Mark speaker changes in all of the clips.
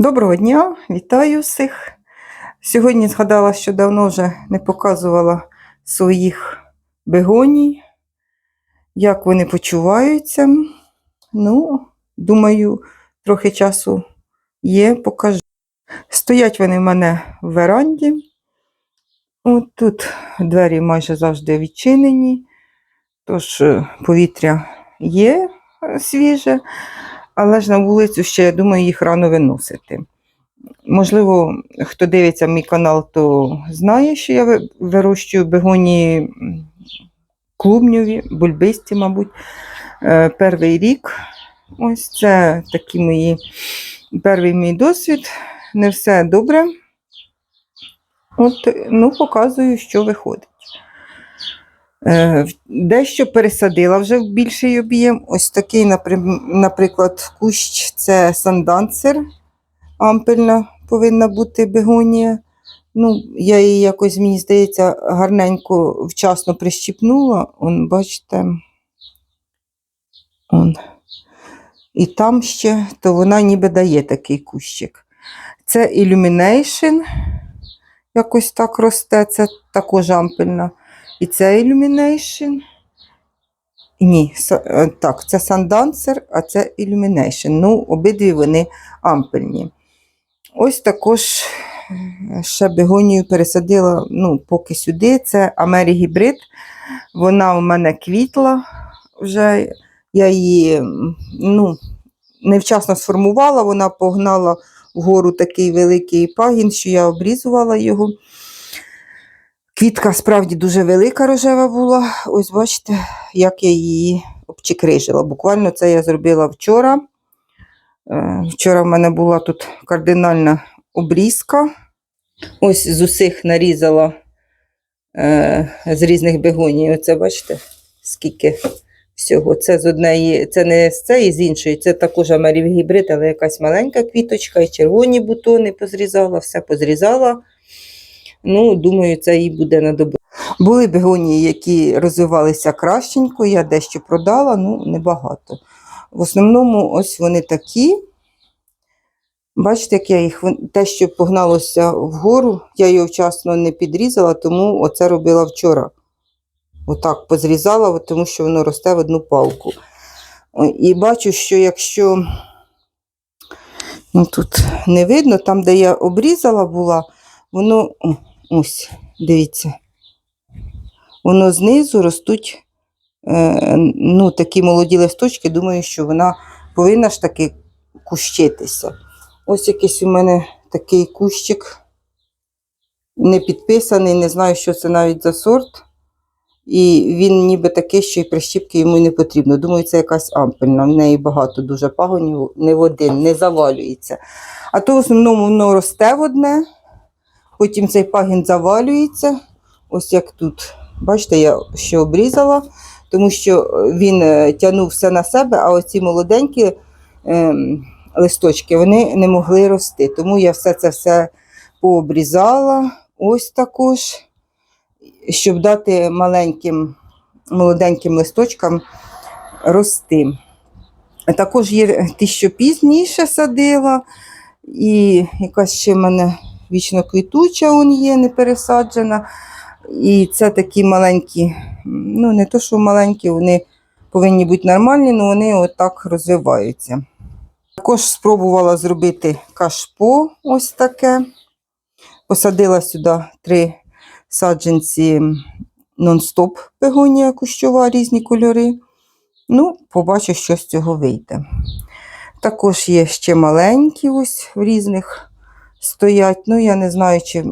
Speaker 1: Доброго дня, вітаю всіх. Сьогодні згадала, що давно вже не показувала своїх бегоній, як вони почуваються. Ну, думаю, трохи часу є, покажу. Стоять вони в мене в веранді. От тут двері майже завжди відчинені, тож е, повітря є е, свіже, але ж на вулицю ще, я думаю, їх рано виносити. Можливо, хто дивиться мій канал, то знає, що я вирощую бегонії м, клубньові, бульбисті, мабуть. Е, Перший рік. Ось це такі мої перший мій досвід. Не все добре. От, ну, показую, що виходить. Е, Дещо пересадила вже в більший об'єм. Ось такий, наприклад, кущ це сандансер. Ампельна повинна бути бегонія. Ну, я її якось, мені здається, гарненько вчасно прищіпнула. Он, бачите. Он. І там ще, то вона ніби дає такий кущик. Це Illumination. Якось так росте, це також ампельна. І це Illumination. Ні, е, так, це Sundancer, а це Illumination. Ну, обидві вони ампельні. Ось також е, ще бегонію пересадила ну, поки сюди. Це Амері гібрид. Вона у мене квітла вже. Я її ну, невчасно сформувала, вона погнала вгору такий великий пагін, що я обрізувала його. Квітка справді дуже велика рожева була. Ось бачите, як я її обчикрижила. Буквально це я зробила вчора. Е, Вчора в мене була тут кардинальна обрізка. Ось з усіх нарізала е, з різних бегоній. Оце бачите, скільки всього. Це з однієї, це не з цієї, з іншої, це також амерів гібрид, але якась маленька квіточка, і червоні бутони позрізала, все позрізала. Ну, думаю, це їй буде на добро. Були бегонії, які розвивалися кращенько, я дещо продала, ну небагато. В основному, ось вони такі. Бачите, як я їх те, що погналося вгору, я його вчасно не підрізала, тому оце робила вчора. Отак позрізала, тому що воно росте в одну палку. І бачу, що якщо ну, тут не видно, там, де я обрізала була, воно ось, дивіться, воно знизу ростуть е, ну, такі молоді листочки. Думаю, що вона повинна ж таки кущитися. Ось якийсь у мене такий кущик не підписаний, не знаю, що це навіть за сорт. І він ніби такий, що і прищіпки йому не потрібно. Думаю, це якась ампельна. В неї багато дуже пагонів, не в один, не завалюється. А то в основному воно росте в одне, потім цей пагін завалюється. Ось як тут. Бачите, я ще обрізала, тому що він е, тягнув все на себе, а оці молоденькі ем, листочки вони не могли рости. Тому я все це все пообрізала. Ось також щоб дати маленьким молоденьким листочкам рости. Також є ті, що пізніше садила, і якась ще в мене вічно квітуча он є, не пересаджена. І це такі маленькі, ну не то, що маленькі, вони повинні бути нормальні, але вони отак розвиваються. Також спробувала зробити кашпо ось таке. Посадила сюди три саджанці нон-стоп бегонія кущова, різні кольори. Ну, побачу, що з цього вийде. Також є ще маленькі, ось в різних стоять. Ну, я не знаю, чи,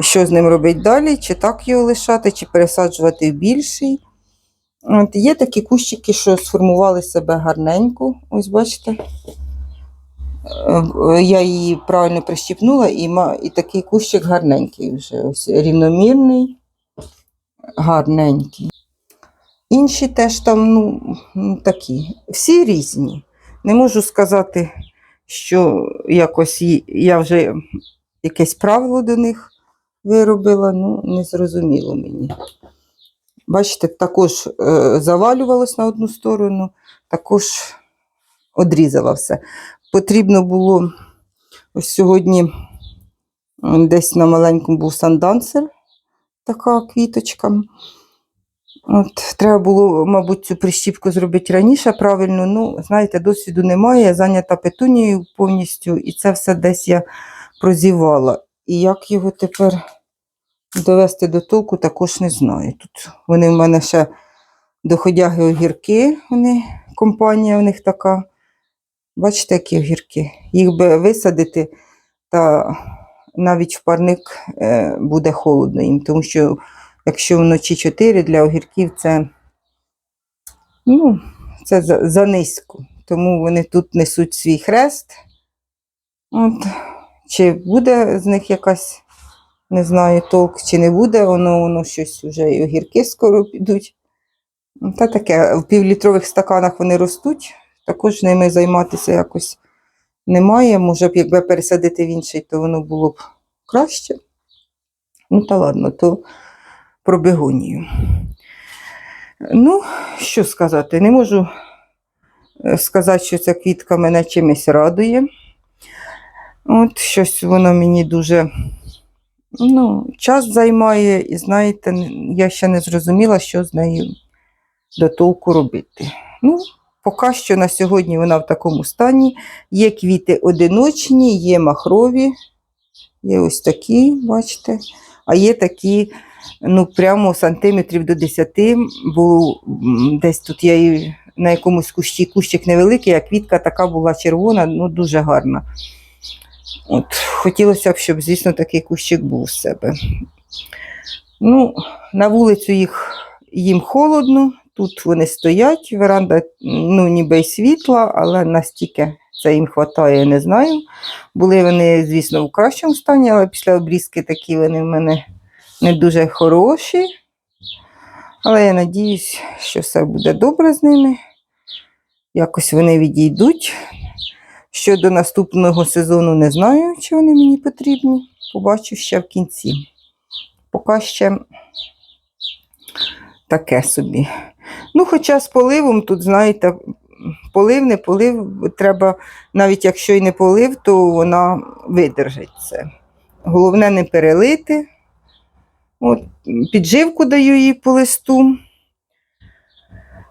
Speaker 1: що з ним робити далі, чи так його лишати, чи пересаджувати в більший. От, є такі кущики, що сформували себе гарненько. Ось бачите. Е, Я її правильно прищіпнула, і, і такий кущик гарненький вже. Ось рівномірний, гарненький. Інші теж там, ну, такі. Всі різні. Не можу сказати, що якось я вже якесь правило до них виробила, ну, не зрозуміло мені. Бачите, також е, завалювалось на одну сторону, також одрізала все. потрібно було ось сьогодні десь на маленькому був сандансер, така квіточка. От, треба було, мабуть, цю прищіпку зробити раніше правильно. Ну, знаєте, досвіду немає, я зайнята петунією повністю, і це все десь я прозівала. І як його тепер довести до толку, також не знаю. Тут вони в мене ще доходяги огірки, вони, компанія у них така. Бачите, які огірки. Їх би висадити, та навіть в парник е, буде холодно їм, тому що якщо вночі 4 для огірків це, ну, це за, за низько. Тому вони тут несуть свій хрест. От. Чи буде з них якась, не знаю, толк, чи не буде, воно, воно щось вже і огірки скоро підуть. Та таке, в півлітрових стаканах вони ростуть, також ними займатися якось немає. Може б, якби пересадити в інший, то воно було б краще. Ну, та ладно, то про бегонію. Ну, що сказати, не можу е, сказати, що ця квітка мене чимось радує. От щось воно мені дуже ну, час займає, і знаєте, я ще не зрозуміла, що з нею до толку робити. Ну, поки що на сьогодні вона в такому стані. Є квіти одиночні, є махрові, є ось такі, бачите, а є такі, ну, прямо сантиметрів до 10, бо десь тут я її на якомусь кущі, кущик невеликий, а квітка така була червона, ну дуже гарна. От, хотілося б, щоб, звісно, такий кущик був у себе. Ну, на вулицю їх їм холодно, тут вони стоять, веранда ну, ніби й світла, але настільки це їм вистачає, не знаю. Були вони, звісно, в кращому стані, але після обрізки такі вони в мене не дуже хороші. Але я надіюсь, що все буде добре з ними. Якось вони відійдуть. Щодо наступного сезону не знаю, чи вони мені потрібні. Побачу ще в кінці. Поки ще таке собі. Ну, хоча з поливом тут, знаєте, полив, не полив, треба, навіть якщо й не полив, то вона видержить це. Головне не перелити. От, підживку даю їй по листу.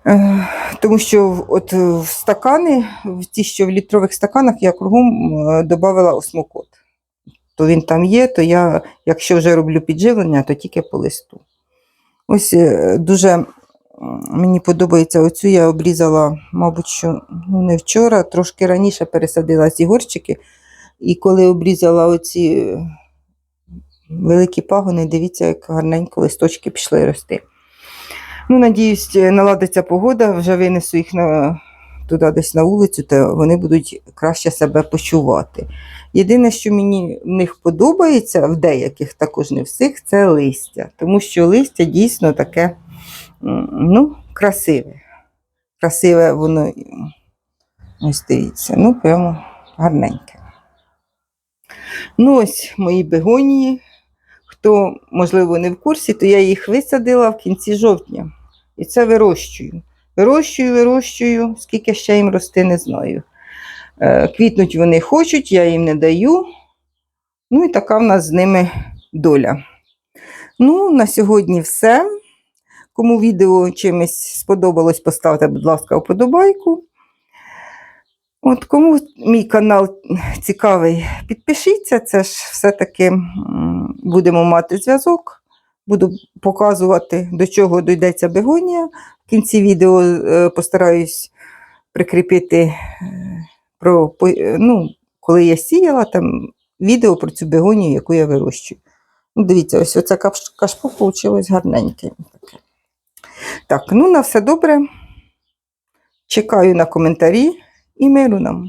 Speaker 1: Е, Тому що от в стакани, в ті, що в літрових стаканах, я кругом е, додавала осмокот. То він там є, то я, якщо вже роблю підживлення, то тільки по листу. Ось е, дуже мені подобається оцю, я обрізала, мабуть, що ну, не вчора, трошки раніше пересадила ці горщики. І коли обрізала оці великі пагони, дивіться, як гарненько листочки пішли рости. Ну, надіюсь, наладиться погода, вже винесу їх на, туди десь на вулицю, то вони будуть краще себе почувати. Єдине, що мені в них подобається, в деяких, також не всіх, це листя. Тому що листя дійсно таке ну, красиве. Красиве воно ось дивіться, ну прямо гарненьке. Ну, ось мої бегонії. Хто, можливо, не в курсі, то я їх висадила в кінці жовтня. І це вирощую. Вирощую, вирощую, скільки ще їм рости, не знаю. Е, Квітнуть вони хочуть, я їм не даю. Ну і така в нас з ними доля. Ну, на сьогодні все. Кому відео чимось сподобалось, поставте, будь ласка, вподобайку. От кому мій канал цікавий, підпишіться, це ж все-таки будемо мати зв'язок. Буду показувати, до чого дійдеться бегонія. В кінці відео е, постараюсь прикріпити е, про, е, ну, коли я сіяла, там відео про цю бегонію, яку я вирощую. Ну, дивіться, ось оце каш- кашпо вийшло гарненьке. Так, ну на все добре. Чекаю на коментарі і миру нам.